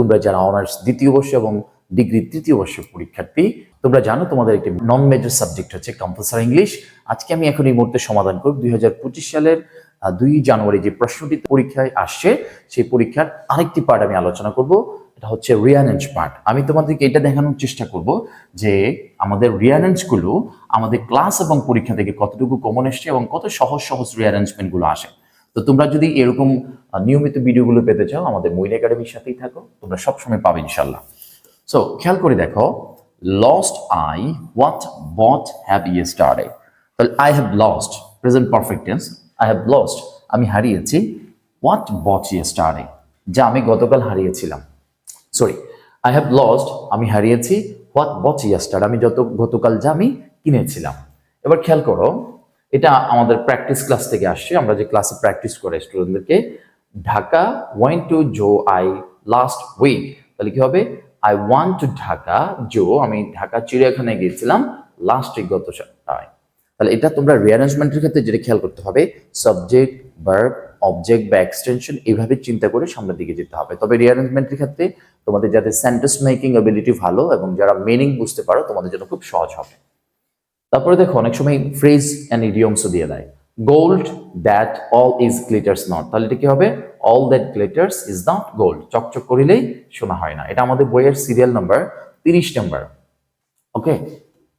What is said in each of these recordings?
তোমরা যারা অনার্স দ্বিতীয় বর্ষ এবং ডিগ্রি তৃতীয় বর্ষের পরীক্ষার্থী, তোমরা জানো তোমাদের একটি নন মেজর সাবজেক্ট হচ্ছে কম্পালসারি ইংলিশ আজকে আমি এখন এই মুহূর্তে সমাধান করব। দুই হাজার পঁচিশ সালের দুই জানুয়ারি যে প্রশ্নটি পরীক্ষায় আসছে, সেই পরীক্ষার আরেকটি পার্ট আমি আলোচনা করব। এটা হচ্ছে রিয়ানেন্স পার্ট আমি তোমাদেরকে এটা দেখানোর চেষ্টা করব যে আমাদের রিয়ারেঞ্জগুলো আমাদের ক্লাস এবং পরীক্ষা থেকে কতটুকু কমন এসছে এবং কত সহজ সহজ রিয়ারেঞ্জমেন্টগুলো আসে। তো তোমরা যদি এরকম নিয়মিত ভিডিওগুলো পেতে চাও, আমাদের মহিলা একাডেমির সাথেই থাকো, তোমরা সবসময় পাবে ইনশাল্লাহ সো খেয়াল করে দেখো lost I what but have ইয়ে স্টার্টে তাহলে I have lost present perfect tense I have lost আমি হারিয়েছি হোয়াট বট ইয়ে স্টার্টে যা আমি গতকাল হারিয়েছিলাম। সরি আই হ্যাভ লস্ট আমি হারিয়েছি হোয়াট বট বচ ইয়াস্টার আমি যত, গতকাল যা আমি কিনেছিলাম। এবার খেয়াল করো এটা আমাদের প্র্যাকটিস ক্লাস থেকে আসছে। আমরা যে ক্লাসে প্র্যাকটিস করে স্টুডেন্টদেরকে Dhaka one two zoo I last week তাহলে কি হবে? I want to Dhaka zoo আমি ঢাকা, চিড়িয়াখানায় গিয়েছিলাম লাস্ট উইক গত সপ্তাহে। তাহলে এটা তোমরা রিঅ্যারেঞ্জমেন্টের ক্ষেত্রে যেটা খেয়াল করতে হবে সাবজেক্ট ভার্ব অবজেক্ট বা এক্সটেনশন এইভাবে চিন্তা করে সামনের দিকে যেতে হবে। তবে রিঅ্যারেঞ্জমেন্টের ক্ষেত্রে তোমাদের যাদের সেন্টেন্স মেকিং অ্যাবিলিটি ভালো এবং যারা মিনিং বুঝতে পারো, তোমাদের জন্য খুব সহজ হবে। তারপরে দেখো, অনেক সময় ফ্রেজ অ্যান্ড ইডিয়মসও দিয়ে দেয়। Gold that all is glitters not তাহলে এটা কি হবে? All that glitters is not gold চকচক করিলেই শোনা হয় না। এটা আমাদের বইয়ের সিরিয়াল নাম্বার তিরিশ নাম্বার ওকে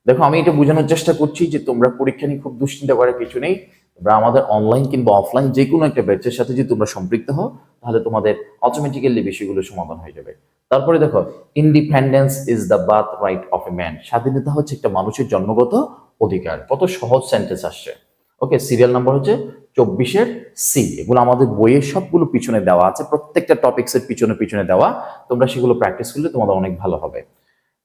দেখো, আমি এটা বোঝানোর চেষ্টা করছি যে তোমরা পরীক্ষা নিয়ে খুব দুশ্চিন্তা করার কিছু নেই। তোমরা আমাদের অনলাইন কিংবা অফলাইন যে কোনো একটা ব্যাচের সাথে যদি তোমরা সম্পৃক্ত হও, তাহলে তোমাদের অটোমেটিক্যালি বিষয়গুলো সমাধান হয়ে যাবে। তারপরে দেখো independence is the birthright of a man স্বাধীনতা হচ্ছে একটা মানুষের জন্মগত অধিকার। কত সহজ সেন্টেন্স আসছে। ওকে সিরিয়াল নাম্বার হচ্ছে চব্বিশের সি এগুলো আমাদের বইয়ের সবগুলো পিছনে দেওয়া আছে। প্রত্যেকটা টপিক্সের পিছনে পিছনে দেওয়া। তোমরা সেগুলো প্র্যাকটিস করলে তোমাদের অনেক ভালো হবে।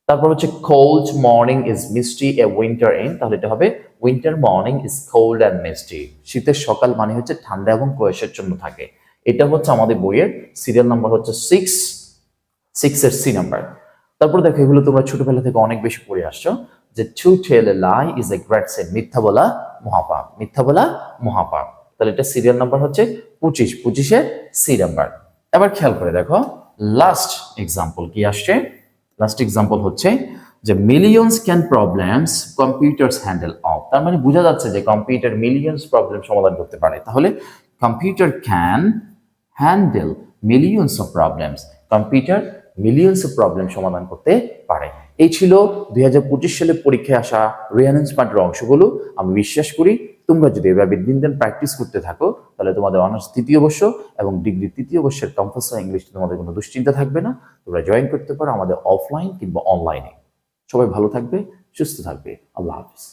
তারপর হচ্ছে cold morning is misty a winter in তাহলে এটা হবে winter morning is cold and misty শীতের সকাল মানে হচ্ছে ঠান্ডা এবং কুয়াশার জন্য থাকে। এটা হচ্ছে আমাদের বইয়ের সিরিয়াল নাম্বার হচ্ছে সিক্স সিক্স এর সি নাম্বার তারপর দেখো, এগুলো তোমরা ছোটবেলা থেকে অনেক বেশি পড়ে আসছো, যে to tell lie is a great sin মিথ্যা বলা মহাপাপ, মিথ্যা বলা মহাপাপ। তাহলে এটা সিরিয়াল নাম্বার হচ্ছে পঁচিশ পঁচিশের সি নাম্বার এবার খেয়াল করে দেখো লাস্ট এক্সাম্পল কি আসছে? লাস্ট এক্সাম্পল হচ্ছে যে millions can problems computers handle of তার মানে বোঝা যাচ্ছে যে কম্পিউটার মিলিয়নস প্রবলেম সমাধান করতে পারে। তাহলে computer can handle millions of problems computer millions of problem সমাধান করতে পারে। এই ছিল দুই হাজার পঁচিশ সালে পরীক্ষায় আসা রিয়ানেন্সমেন্টের অংশগুলো। আমি বিশ্বাস করি তোমরা যদি এভাবে দিন দিন প্র্যাকটিস করতে থাকো, তাহলে তোমাদের অনার্স তৃতীয় বর্ষ এবং ডিগ্রি তৃতীয় বর্ষের কম্পালসারি ইংলিশ তোমাদের কোনো দুশ্চিন্তা থাকবে না। তোমরা জয়েন করতে পারো আমাদের অফলাইন কিংবা অনলাইনে সবাই ভালো থাকবে, সুস্থ থাকবে। আল্লাহ হাফিজ।